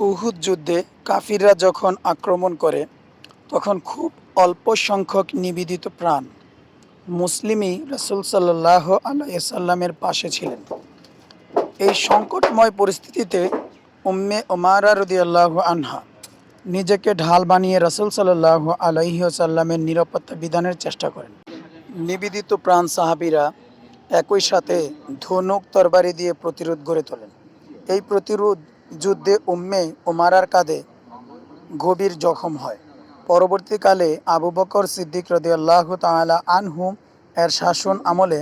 উহুদ যুদ্ধে কাফিররা যখন আক্রমণ করে, তখন খুব অল্প সংখ্যক নিবেদিত প্রাণ মুসলিমই রসুল সাল্লাহ আলাইসাল্লামের পাশে ছিলেন। এই সংকটময় পরিস্থিতিতে উম্মে ওমারা রদিয়াল্লাহ আনহা নিজেকে ঢাল বানিয়ে রসুল সাল্লাহ আলাইসাল্লামের নিরাপত্তা বিধানের চেষ্টা করেন। নিবেদিত প্রাণ সাহাবিরা একই সাথে ধনুক তরবারি দিয়ে প্রতিরোধ গড়ে তোলেন। এই প্রতিরোধ যুদ্ধে উম্মে ওমারার কাঁধে গভীর জখম হয়। পরবর্তীকালে আবু বকর সিদ্দিক রদিয়াল্লাহ তাআলা আনহু এর শাসন আমলে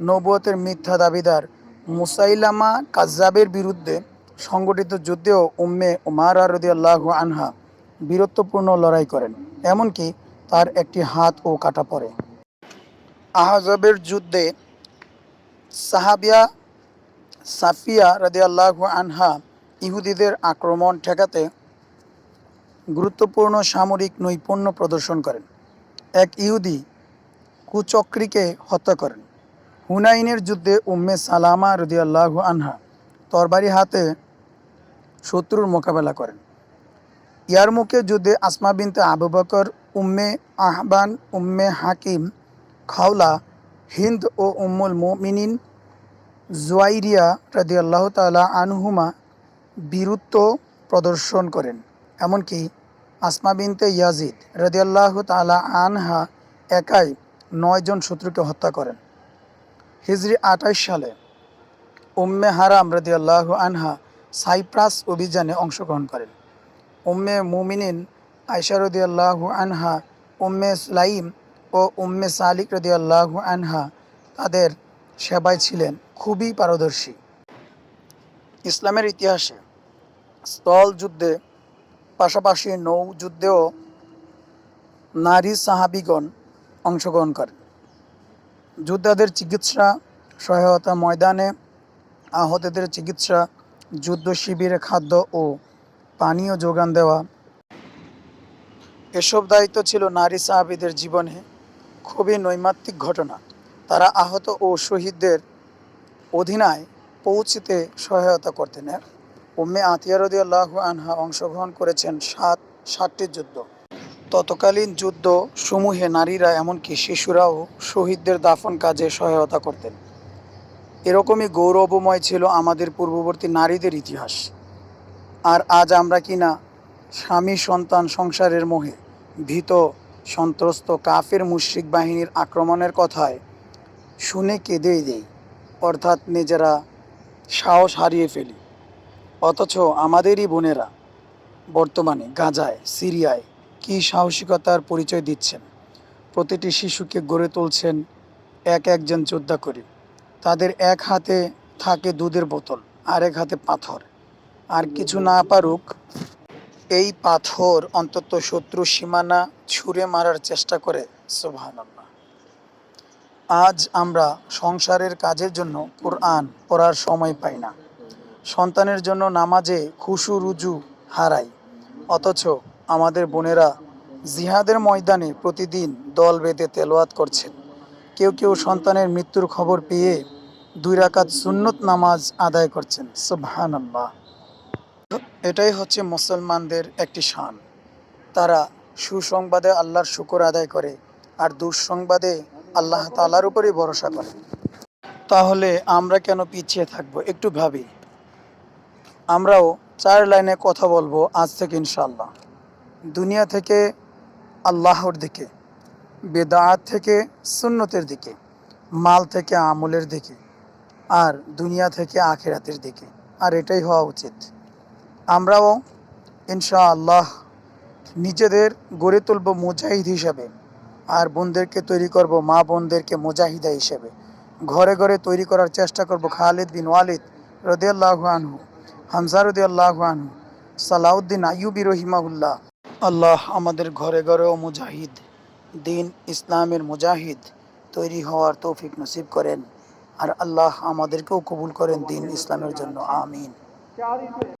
নবুয়তের মিথ্যা দাবিদার মুসাইলামা কাজাবের বিরুদ্ধে সংগঠিত যুদ্ধেও উম্মে ওমারা রদিয়াল্লাহ আনহা বীরত্বপূর্ণ লড়াই করেন, এমনকি তার একটি হাত ও কাটা পড়ে আহজাবের যুদ্ধে সাহাবিয়া সাফিয়া রাদিয়াল্লাহু আনহা ইহুদিদের আক্রমণ ঠেকাতে গুরুত্বপূর্ণ সামরিক নৈপুণ্য প্রদর্শন করেন। এক ইহুদি কুচক্রিকে হত্যা করেন। হুনাইনের যুদ্ধে উম্মে সালামা রদিয়াল্লাহু আনহা তরবারি হাতে শত্রুর মোকাবেলা করেন। ইয়ারমুখে যুদ্ধে আসমা বিনতে আবু বকর, উম্মে আহবান, উম্মে হাকিম, খাওলা, হিন্দ ও উম্মুল মুমিনিন, জুয়াইরিয়া রাদিয়াল্লাহ তাআলা আনহুমা বীরত্ব প্রদর্শন করেন। এমনকি আসমা বিনতে ইয়াজিদ রাদিয়াল্লাহ তালা আনহা একাই নয়জন শত্রুকে হত্যা করেন। হিজরি আঠাইশ সালে উম্মে হারাম রাদিয়াল্লাহু আনহা সাইপ্রাস অভিযানে অংশগ্রহণ করেন। উম্মে মুমিনিন আয়সা রদিয়াল্লাহু আনহা, উম্মে সুলাইম ও উম্মে সালিক রদিয়াল্লাহু আনহা তাদের সেবায় ছিলেন, খুবই পারদর্শী। ইসলামের ইতিহাসে স্থল যুদ্ধে, পাশাপাশি নৌ যুদ্ধেও নারী সাহাবিগণ অংশগ্রহণ করে। যোদ্ধাদের চিকিৎসা সহায়তা ময়দানে, আহতদের চিকিৎসা, যুদ্ধ শিবিরে খাদ্য ও পানীয় যোগান দেওয়া। এসব দায়িত্ব ছিল নারী সাহাবিদের জীবনে। খুবই নৈমাত্তিক ঘটনা। তারা আহত ও শহীদদের অধীনায় পৌঁছিতে সহায়তা করতেন। উম্মে আতিয়ারদি আল্লাহ আনহা অংশগ্রহণ করেছেন সাত, সাতটি যুদ্ধ। ততকালীন যুদ্ধ সমূহে নারীরা এমনকি শিশুরাও শহীদদের দাফন কাজে সহায়তা করতেন। এরকমই গৌরবময় ছিল আমাদের পূর্ববর্তী নারীদের ইতিহাস। আর আজ আমরা কিনা স্বামী সন্তান সংসারের মোহে ভীত, সন্ত্রস্ত কাফের মুশ্রিক বাহিনীর আক্রমণের কথায় শুনে কেঁদেই দেই, অর্থাৎ নিজেরা সাহস হারিয়ে ফেলি। অথচ আমাদেরই বোনেরা বর্তমানে গাজায়, সিরিয়ায় কী সাহসিকতার পরিচয় দিচ্ছেন? প্রতিটি শিশুকে গড়ে তুলছেন এক একজন যোদ্ধা করে। তাদের এক হাতে থাকে দুধের বোতল আর এক হাতে পাথর। আর কিছু না পারুক, এই পাথর অন্তত শত্রু সীমানা ছুঁড়ে মারার চেষ্টা করে, সুবহানাল্লাহ। আজ আমরা সংসারের কাজের জন্য কোরআন পড়ার সময় পাই না। সন্তানের জন্য নামাজে খুশু রুজু হারাই। অথচ আমাদের বোনেরা জিহাদের ময়দানে প্রতিদিন দল বেঁধে তেলোয়াত করছেন। কেউ কেউ সন্তানের মৃত্যুর খবর পেয়ে দুই রাকাত সুন্নত নামাজ আদায় করছেন। সুবহানাল্লাহ। এটাই হচ্ছে মুসলমানদের একটি শান। তারা সুসংবাদে আল্লাহর শুকর আদায় করে আর দুঃসংবাদে আল্লাহ তালার উপরেই ভরসা করে। তাহলে আমরা কেন পিছিয়ে থাকব? একটু ভাবি। আমরাও চার লাইনে কথা বলব আজ থেকে ইনশাল্লাহ দুনিয়া থেকে আল্লাহর দিকে, বেদাত থেকে সুন্নতের দিকে, মাল থেকে আমলের দিকে, আর দুনিয়া থেকে আখেরাতের দিকে, আর এটাই হওয়া উচিত। আমরাও ইনশা আল্লাহ নিজেদের গড়ে তুলব মুজাহিদ হিসাবে, আর বোনদেরকে তৈরি করব মা বোনদেরকে মুজাহিদা হিসেবে। ঘরে ঘরে তৈরি করার চেষ্টা করব খালিদ বিন ওয়ালিদ রদিয়াল্লাহু আনহু। হামজা আল্লাহান সালাউদ্দিন আইয়ুবি রহিমাউল্লাহ আল্লাহ আমাদের ঘরে ঘরেও মুজাহিদ, দিন ইসলামের মুজাহিদ তৈরি হওয়ার তৌফিক নসিব করেন। আর আল্লাহ আমাদেরকেও কবুল করেন দিন ইসলামের জন্য, আমিন।